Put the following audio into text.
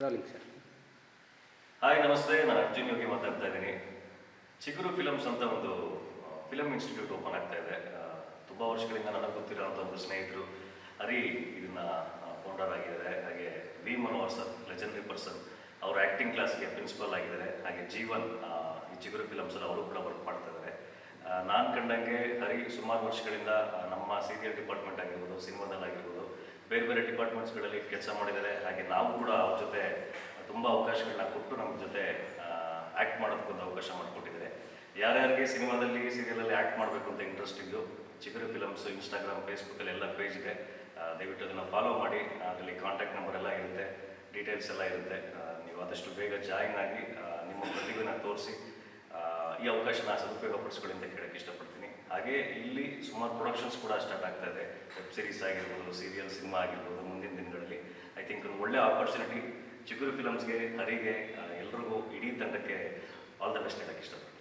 Sir hi ನಮಸ್ತೆ ನಾನು ಅರ್ಜುನ್ ಯೋಗಿ ಮಾತಾಡ್ತಾ ಇದ್ದೀನಿ. ಚಿಗುರು ಫಿಲಮ್ಸ್ ಅಂತ ಒಂದು ಫಿಲಮ್ ಇನ್ಸ್ಟಿಟ್ಯೂಟ್ ಓಪನ್ ಆಗ್ತಾ ಇದೆ. ತುಂಬ ವರ್ಷಗಳಿಂದ ನನಗೆ ಗೊತ್ತಿರೋಂಥ ಒಂದು ಸ್ನೇಹಿತರು ಹರಿ ಇದನ್ನ ಫೌಂಡರ್ ಆಗಿದ್ದಾರೆ. ಹಾಗೆ V Manohar sir legendary person ಅವರು ಆ್ಯಕ್ಟಿಂಗ್ ಕ್ಲಾಸ್ಗೆ ಪ್ರಿನ್ಸಿಪಲ್ ಆಗಿದ್ದಾರೆ. ಹಾಗೆ ಜೀವನ್ ಈ ಚಿಗುರು ಫಿಲಮ್ಸಲ್ಲಿ ಅವರು ಕೂಡ ವರ್ಕ್ ಮಾಡ್ತಾ ಇದ್ದಾರೆ. ನಾನು ಕಂಡಂಗೆ ಹರಿ ಸುಮಾರು ವರ್ಷಗಳಿಂದ ನಮ್ಮ ಸೀರಿಯಲ್ ಡಿಪಾರ್ಟ್ಮೆಂಟ್ ಆಗಿರ್ಬೋದು ಸಿನಿಮಾದಲ್ಲಾಗಿರ್ಬೋದು ಬೇರೆ ಬೇರೆ ಡಿಪಾರ್ಟ್ಮೆಂಟ್ಸ್ಗಳಲ್ಲಿ ಕೆಲಸ ಮಾಡಿದ್ದಾರೆ. ಹಾಗೆ ನಾವು ಕೂಡ ತುಂಬ ಅವಕಾಶಗಳನ್ನ ಕೊಟ್ಟು ನಮ್ಮ ಜೊತೆ ಆ್ಯಕ್ಟ್ ಮಾಡೋದಕ್ಕೊಂದು ಅವಕಾಶ ಮಾಡಿಕೊಟ್ಟಿದ್ದಾರೆ. ಯಾರ್ಯಾರಿಗೆ ಸಿನಿಮಾದಲ್ಲಿ ಸೀರಿಯಲಲ್ಲಿ ಆ್ಯಕ್ಟ್ ಮಾಡಬೇಕು ಅಂತ ಇಂಟ್ರೆಸ್ಟ್ ಇದ್ದು ಚಿಗುರು ಫಿಲಮ್ಸ್ ಇನ್ಸ್ಟಾಗ್ರಾಮ್ ಫೇಸ್ಬುಕ್ಕಲ್ಲಿ ಎಲ್ಲ ಪೇಜ್ ಇದೆ. ದಯವಿಟ್ಟು ಅದನ್ನು ಫಾಲೋ ಮಾಡಿ. ಅದರಲ್ಲಿ ಕಾಂಟ್ಯಾಕ್ಟ್ ನಂಬರ್ ಎಲ್ಲ ಇರುತ್ತೆ ಡೀಟೇಲ್ಸ್ ಎಲ್ಲ ಇರುತ್ತೆ. ನೀವು ಆದಷ್ಟು ಬೇಗ ಜಾಯಿನ್ ಆಗಿ ನಿಮ್ಮ ಪ್ರತಿಭೆನ ತೋರಿಸಿ ಈ ಅವಕಾಶನ ಸದುಪಯೋಗ ಪಡಿಸ್ಕೊಳ್ಳಿ ಅಂತ ಕೇಳೋಕ್ಕೆ ಇಷ್ಟಪಡ್ತೀನಿ. ಹಾಗೆ ಇಲ್ಲಿ ಸುಮಾರು ಪ್ರೊಡಕ್ಷನ್ಸ್ ಕೂಡ ಸ್ಟಾರ್ಟ್ ಆಗ್ತಾ ಇದೆ. ವೆಬ್ ಸೀರೀಸ್ ಆಗಿರ್ಬೋದು ಸೀರಿಯಲ್ ಸಿನಿಮಾ ಆಗಿರ್ಬೋದು, ಮುಂದಿನ ದಿನಗಳಲ್ಲಿ. ಐ ಥಿಂಕ್ ಒಂದು ಒಳ್ಳೆ ಆಪರ್ಚುನಿಟಿ ಚಿಗುರು ಫಿಲಮ್ಸ್ಗೆ ಹರಿಗೆ ಎಲ್ರಿಗೂ ಇಡೀ ತಂಡಕ್ಕೆ ಆಲ್ ದ ಬೆಸ್ಟ್ ಹೇಳಕ್ಕೆ ಇಷ್ಟಪಡ್ತೀನಿ.